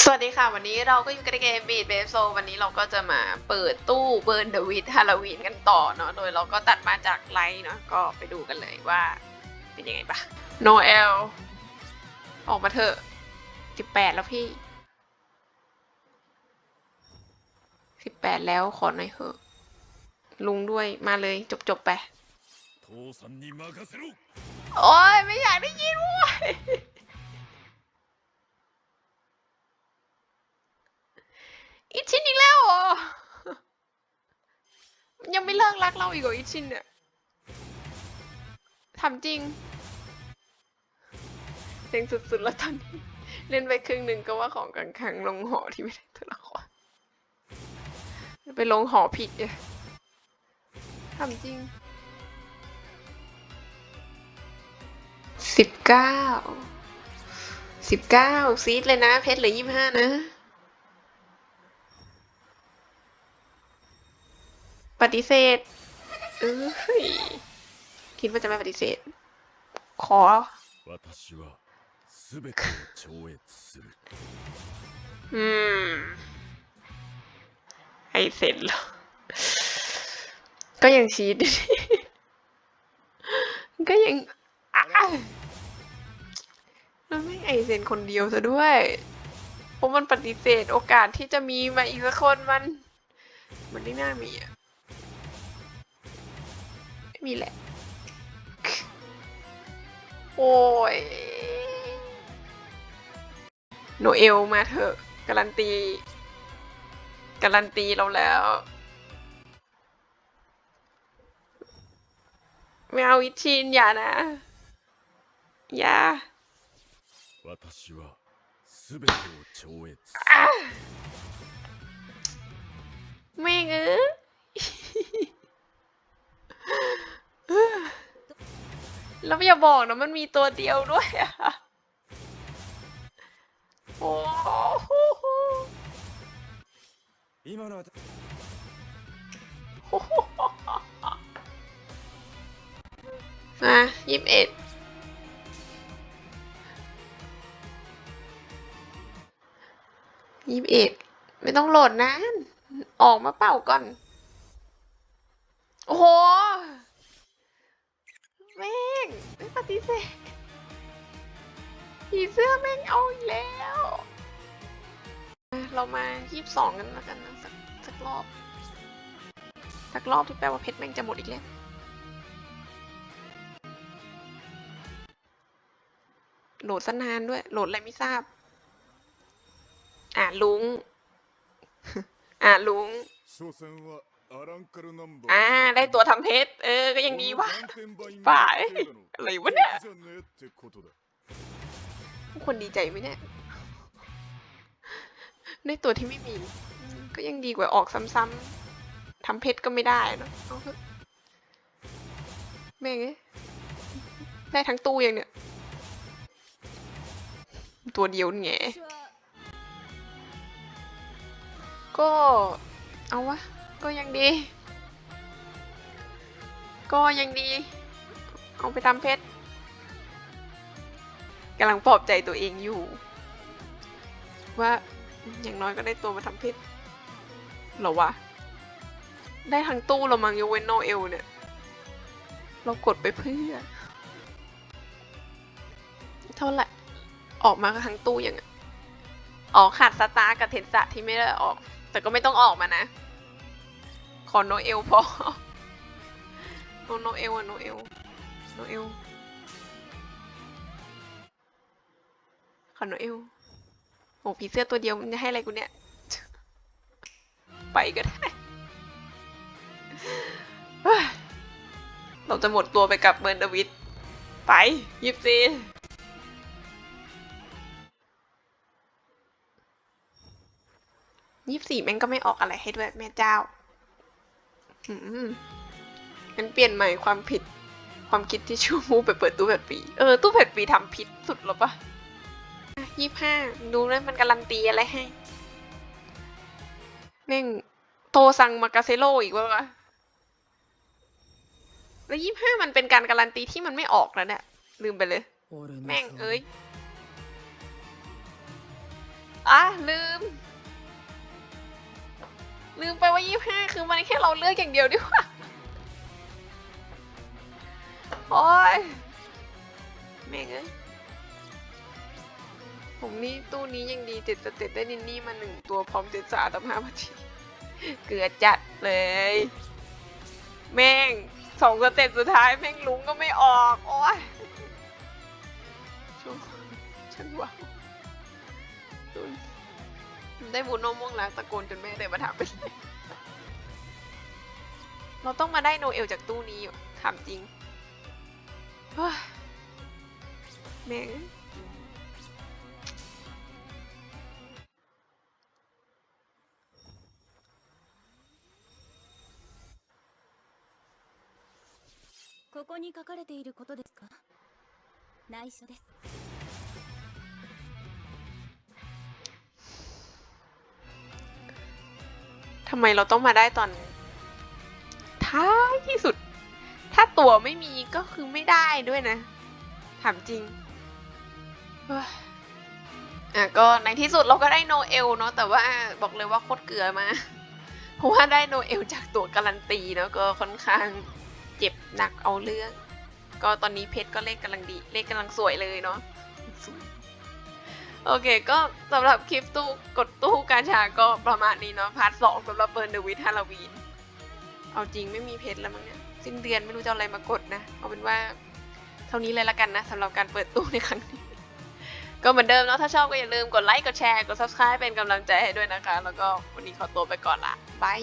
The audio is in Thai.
สวัสดีค่ะ วันนี้เราก็อยู่กันในเกมบีดเบฟโซวันนี้เราก็จะมาเปิดตู้เบิร์นเดวิดฮาโลวีนกันต่อเนาะโดยเราก็ตัดมาจากไลน์เนาะก็ไปดูกันเลยว่า เป็นยังไงปะโนเอลออกมาเถอะสิบแปดแล้วพี่สิบแปดแล้วขอหน่อยเถอะลุงด้วยมาเลยจบจบไปโอ้ยไม่อยากได้ยินว่ะ อิชินอีกแล้วเหรอยังไม่เลิกรักเราอีกเหรออิชินเนี่ยทำจริงเซ็งสุดๆแล้วตอนนี้ เล่นไปครึ่งหนึ่งก็ว่าของกังขังลงหอที่ไม่ได้ตัวละครไปลงหอผิดเนี่ยทำจริงสิบเก้าสิบเก้าซีดเลยนะ เพชรเหลือยี่ห้านะ ปฏิเสธเอ้ยคิดว่าจะไม่ปฏิเสธ ขออืมไอเซนเหรอก็ยังชีดก็ยังแล้วไม่ไอเซนคนเดียวซะด้วยเพราะมันปฏิเสธโอกาสที่จะมีมาอีกสักคนมัน มันไม่น่ามีอะ ไม่มีแหละ โอ้ย โนเอลมาเถอะ การันตี การันตีเราแล้ว ไม่เอาอิชินอย่านะ อย่า 私は全てを超越 แล้วอย่าบอกนะมันมีตัวเดียวด้วยอะโอ้โหมายี่สิบเอ็ดยี่สิบเอ็ดไม่ต้องโหลดนะออกมาเป่าก่อน โอ้โห ปฏิเสธผีเสื้อแม่งเอาอีกแล้ว เรามายี่สิบสองกันแล้วกันนะสักสักรอบ สักรอบที่แปลว่าเพชรแม่งจะหมดอีกแล้วโหลดสนานด้วย โหลดอะไรไม่ทราบ อ่าลุง อ่าลุง อ่า ได้ตัวทำเพชร เออ ก็ยังดีวะป่ายอะไรวะเนี่ยผู้คนดีใจไหมเนี่ย ได้ตัวที่ไม่มี ก็ยังดีกว่าออกซ้ำๆทำเพชรก็ไม่ได้เนาะแม่งได้ทั้งตู้ยังเนี่ย ตัวเดียวแงก็เอาวะ ก็ยังดี ก็ยังดี เอาไปทำเพชรกำลังปลอบใจตัวเองอยู่ ว่าอย่างน้อยก็ได้ตัวมาทำเพชรหรอวะ ได้ทั้งตู้เรามังยกเว้นโนเอลเนี่ย เรากดไปเพื่อ เท่าไหร่ ออกมาก็ทั้งตู้อย่างออกขาดสตาร์กับเทนสะที่ไม่ได้ออก แต่ก็ไม่ต้องออกมานะ ขอโนเอลพอโนโนเอลอะโนเอลโนเอลขอโนเอลโอ้ผีเสื้อตัวเดียวมันจะให้อะไรกูเนี่ย ไปก็ได้เราจะหมดตัวไปกับเบิร์เดวิดไปยิบซียี่สี่แม่งก็ไม่ออกอะไรให้ด้วยแม่เจ้า งั้นเปลี่ยนใหม่ความผิด ความคิดที่ชูมูไปเปิดตู้แผดปี เออ ตู้แผดปีทำผิดสุดหรอปะยี่ห้าดูนะมันการันตีอะไรให้แม่งโตซังมากาเซโลอีกวะวะแล้วยี่ห้ามันเป็นการการันตีที่มันไม่ออกแล้วเนี่ยลืมไปเลย แม่งเอ้ยอะลืม ลืมไปว่ายี่ห้าคือมันแค่เราเลือกอย่างเดียวดีกว่า โอ้ยแม่งเอ้ยผมนี่ตู้นี้ยังดีติดสเต็ดได้นินนี่มาหนึ่งตัวพร้อมเจ็ดสาต่อห้านาที เกือจัดเลย แม่งสองสเต็ปสุดท้ายแม่งลุงก็ไม่ออก โอ้ยช่วงฉันว้าวตุน ได้บูโนม่วงแล้วตะโกนจนแม่เดินมาถามเป็นไรเราต้องมาได้โนเอลจากตู้นี้อยู่ถามจริงเฮ้ยแม่ง ここに書かれていることですか内緒です ทำไมเราต้องมาได้ตอน ท้ายที่สุด ถ้าตัวไม่มีก็คือไม่ได้ด้วยนะ ถามจริงอะก็ในที่สุดเราก็ได้โนเอลเนาะแต่ว่าบอกเลยว่าโคตรเกลือมา เพราะว่าได้โนเอลจากตัวการันตีเนาะก็ค่อนข้างเจ็บหนักเอาเรื่อง ก็ตอนนี้เพชรก็เลขกำลังดีเลขกำลังสวยเลยเนาะ โอเค ก็สำหรับคลิปตู้กดตู้กาชาก็ประมาณนี้เนาะพาร์ทสองสำหรับเบิร์นเดวิดฮาโลวีนเอาจริงไม่มีเพชรแล้วมั้งเนี่ยสิ้นเดือนไม่รู้จะเออะไรมากดนะ เอาเป็นว่าเท่านี้เลยละกันนะสำหรับการเปิดตู้ในครั้งนี้ ก็เหมือนเดิมเนาะถ้าชอบก็อย่าลืมกดไลค์กดแชร์กด subscribe เป็นกำลังใจให้ด้วยนะคะ แล้วก็วันนี้ขอตัวไปก่อนละบาย